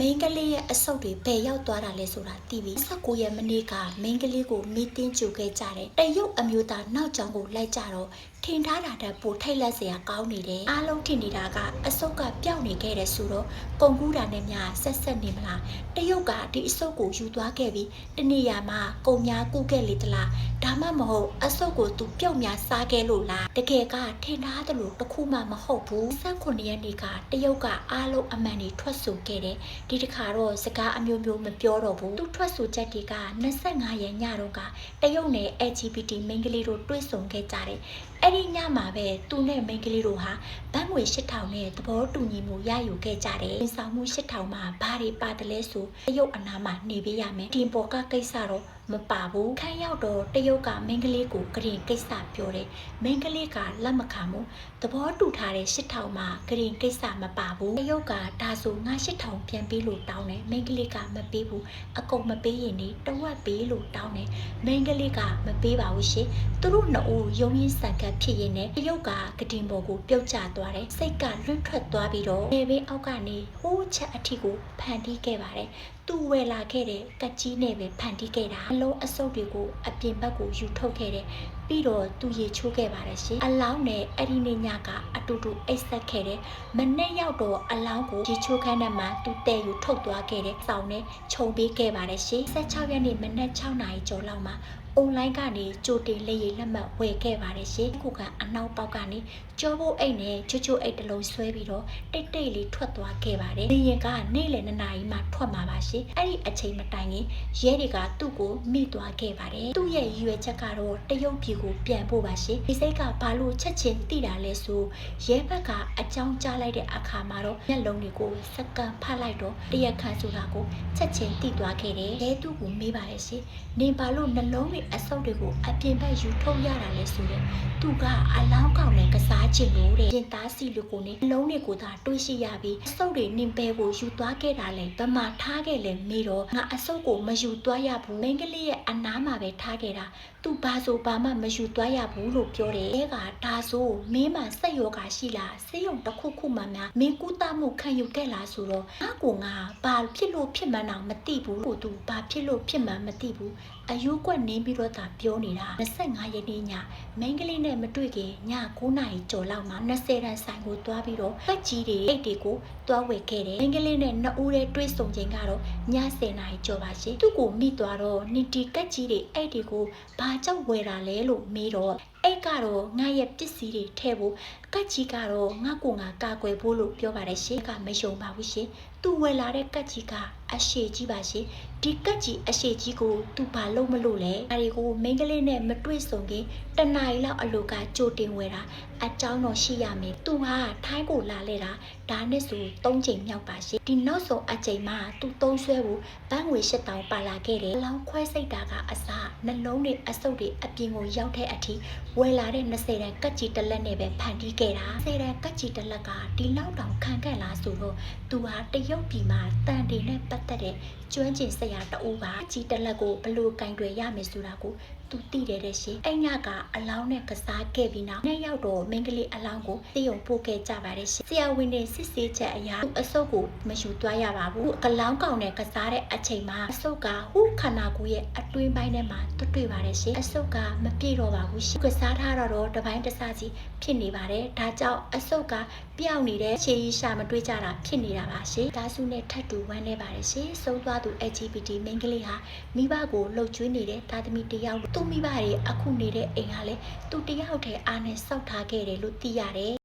မိန်းကလေးရဲ့အဆုတ်တွေဘယ်ရောက်သွားတာလဲဆိုတာသိပြီ19ရက်မနေ့ကမိန်းကလေးကိုမီတင်းကြိုခဲ့ကြတယ်တရုတ်အမျိုးသားနောက်ကျောင်းကိုလိုက်ကြတော့ထင်ထားတာတက်ပိုထိတ်လက်စရာကောင်းနေတယ်အားလုံးထင်နေတာကအဆုတ်ကပျောက်နေခဲ့တယ်ဆိုတော့ကုံကူးတာနဲ့များဆက်ဆက်နေမလားတရုတ်ကဒီအဆုတ်ကိုယူသွားခဲ့ပြီးတနေရာမှာကုံများကုခဲ့လေတလားဒါမှမဟုတ်အဆုတ်ကိုသူပြုတ်များစားခဲ့လို့လားတကယ်ကထင်ထားတယ်လို့တစ်ခုမှမဟုတ်ဘူး19ရက်နေ့ကတရုတ်ကအားလုံးအမှန်တွေထွက်ဆိုခဲ့တယ်ဒီတစ်ခါတော့စကားအမျိုးမျိုးမပြောတော့ဘူးသူထွက်ဆိုချက်တွေက25ရက်ညတော့ကတရုတ်နယ် LGBT မိန်းကလေးတို့တွေ့ဆုံခဲ့ကြတယ်အဲ့ဒီညမှာပဲသူနဲ့မိန်းကလေးတို့ဟာဘတ်ငွေ8000နဲ့သဘောတူညီမှုရယူခဲ့ကြတယ်ဝန်ဆောင်မှု8000မှာဘာတွေပါတယ်လဲဆိုတရုတ်အနားမှာနေပေးရမယ်ဒီပေါ်ကကိစ္စတော့ မပါဘူးခန်းရောက်တော့တရုတ်ကမိန်းကလေးကိုဂရင်ကိစ္စပြောတယ်မိန်းကလေးကလက်မခံဘူးသဘောတူထားတဲ့8000မှာဂရင်ကိစ္စမပါဘူးတရုတ်ကဒါဆိုငါ8000ပြန်ပေးလို့တောင်းတယ်မိန်းကလေးကမပေးဘူးအကုန်မပေးရင်ဒီတဝက်ပေးလို့တောင်းတယ်မိန်းကလေးကမပေးပါဘူးရှင်သူတို့နှစ်ဦးယုံရင်းဆန်ကပ်ဖြစ်ရင်လည်းတရုတ်ကဂတင်ပေါ်ကိုပြုတ်ကျသွားတယ်စိတ်ကလွတ်ထွက်သွားပြီးတော့လေဘေးအောက်ကနေဟိုးချက်အထိကိုဖန်တီးခဲ့ပါတယ်သူဝယ်လာခဲ့တဲ့ကက်ကြီးနဲ့ပဲဖန်တီးခဲ့တာအလုံးအစုပ်တွေကိုအပြင်ဘက်ကိုယူထုတ်ခဲ့တယ် ပြီးတော့သူရေချိုးခဲ့ပါတယ်ရှင်အလောင်းနဲ့အဲ့ဒီနေ့ညကအတူတူအိတ်ဆက်ခဲ့တယ်မနေ့ရောက်တော့အလောင်းကိုရေချိုးခန်းထဲမှာသူတဲ့ယူထုတ်သွားခဲ့တယ်စောင်းနဲ့ခြုံပေးခဲ့ပါတယ်ရှင်16ရက်နေ့မနက်6နာရီကျော်လောက်မှာအွန်လိုင်းကနေကြိုတင်လေးရလက်မှတ်ဝယ်ခဲ့ပါတယ်ရှင်ခုကအနောက်ပေါက်ကနေကြောဖို့အိတ်နဲ့ချွတ်ချွတ်အိတ်တစ်လုံးဆွဲပြီးတော့တိတ်တိတ်လေးထွက်သွားခဲ့ပါတယ်လေရင်ကနေ့လယ်2နာရီမှထွက်มาပါရှင်အဲ့ဒီအချိန်မတိုင်ခင်ရဲတွေကသူ့ကိုမိသွားခဲ့ပါတယ်သူ့ရဲ့ရည်ရွယ်ချက်ကတော့တရုတ်ပြည်ကိုပြန်ဖို့ပါရှင်ဒီစိတ်ကဘာလို့ချက်ချင်းတိတာလဲဆိုရဲဘက်ကအကြောင်းကြားလိုက်တဲ့အခါမှာတော့မျက်လုံးတွေကိုစက္ကန့်ဖတ်လိုက်တော့တရက်ခန့်ဆိုတာကိုချက်ချင်းတိသွားခဲ့တယ်ရဲသူ့ကိုမေးပါတယ်ရှင်နေဘာလို့နှလုံးတွေအဆုပ်တွေကိုအပြင်ဘက်ယူထုတ်ရတာလဲဆိုတော့သူကအလောင်းကောင်နဲ့ကစားချင်လို့တဲ့ရင်သားစီလူကိုနေနှလုံးတွေကိုသာတွေးရှိရပြီးအဆုပ်တွေနင်ပဲကိုယူသွားခဲ့တာလဲဗမာထားခဲ့လဲမေးတော့ငါအဆုပ်ကိုမယူသွားရဘူးမိန်းကလေးရဲ့အနားမှာပဲထားခဲ့တာသူဘာဆိုဘာမှမယူသွားရဘူးလို့ပြောတယ်အဲကဒါဆိုမင်းမစက်ယောဂါရှိလားဆေးရုံတစ်ခုခုမှများမင်းကူတာမှုခံယူခဲ့လားဆိုတော့ငါကငါဘာဖြစ်လို့ဖြစ်မှန်းတော့မသိဘူးကိုသူဘာဖြစ်လို့ဖြစ်မှန်းမသိဘူး အယူကွက်နင်းပြီးတော့သာပြောနေတာ25ရက်နေ့ညမိန်းကလေးနဲ့မတွေ့ခင်ည9နာရီကျော်လောက်မှာ20တန်းဆိုင်ကိုတွားပြီးတော့တက်ကြီးတွေအိတ်တွေကိုတွားဝယ်ခဲ့တယ်မိန်းကလေးနဲ့နှစ်ဦးတည်းတွေ့ဆုံချိန်ကတော့ည10နာရီကျော်ပါရှင်သူ့ကိုမိသွားတော့နီတီကက်ကြီးတွေအိတ်တွေကိုဘာကြောင့်ဝယ်တာလဲလို့မေးတော့ အိတ်ကတော့ငါရဲ့ပစ္စည်းတွေထည့်ဖို့ကက်ကြီးကတော့ငါကိုငါကာကွယ်ဖို့လို့ပြောပါတယ်ရှင်ကမယုံပါဘူးရှင်သူဝယ်လာတဲ့ကက်ကြီးကအရှိကြီးပါရှင်ဒီကက်ကြီးအရှိကြီးကိုသူဘာလို့မလို့လဲအဲဒီကိုမိန်းကလေးနဲ့မတွေ့ဆုံခင်တနားရီလောက်အလိုကကြိုတင်ဝယ်တာအကြောင်းတော့ရှိရမယ်သူဟာထိုင်းကိုလာလဲတာဒါနဲ့ဆို၃ချိန်မြောက်ပါရှင်ဒီနောက်ဆုံးအချိန်မှာသူသုံးဆွဲဖို့ဘန်းငွေ၈တောင်ပါလာခဲ့တယ်အလောင်းခွဲစိတ်တာကအစားနှလုံးတွေအဆုပ်တွေအပြင်ကိုရောက်တဲ့အထိဝယ်လာတဲ့20တန်ကက်ကြီးတစ်လက်နဲ့ပဲဖန်တီးခဲ့တာ10တန်ကက်ကြီးတစ်လက်ကဒီလောက်တောင်ခံခဲ့လားဆိုတော့သူဟာတရုတ်ပြည်မှာတန်တွေနဲ့ပတ်သက်တဲ့ကျွမ်းကျင်စရာတအူးပါကြီးတစ်လက်ကိုဘလို့ကင်တွယ်ရမယ်ဆိုတာကို သူသိတယ်တဲ့ရှင်အဲ့ညကအလောင်းနဲ့ကစားခဲ့ပြီးနောက်နေ့ရောက်တော့မင်းကလေးအလောင်းကိုသိုံပို့ခဲ့ကြပါတယ်ရှင်ဆရာဝန်တွေစစ်ဆေးချက်အရာသူအဆုပ်ကိုမယူသွားရပါဘူးကလောင်းကောင်နဲ့ကစားတဲ့အချိန်မှာအဆုပ်ကဟူခန္ဓာကိုယ်ရဲ့အတွင်းပိုင်းထဲမှာတွေ့တွေ့ပါတယ်ရှင်အဆုပ်ကမပြည့်တော့ပါဘူးရှင်ကစားထားတော့တပိုင်းတစစီဖြစ်နေပါတယ်ဒါကြောင့်အဆုပ်ကပျောက်နေတဲ့ခြေရည်ရှာမတွေ့ကြတာဖြစ်နေတာပါရှင်ဒါစုနဲ့ထပ်တူဝမ်းနေပါတယ်ရှင်ဆုံးသွားသူ LGBT မိန်းကလေးဟာမိဘကိုလှုပ်ကျွေးနေတဲ့တာသမီတယောက်သူ့မိဘတွေအခုနေတဲ့အိမ်ကလည်းသူတယောက်တည်းအားနဲ့စောက်ထားခဲ့တယ်လို့သိရတယ်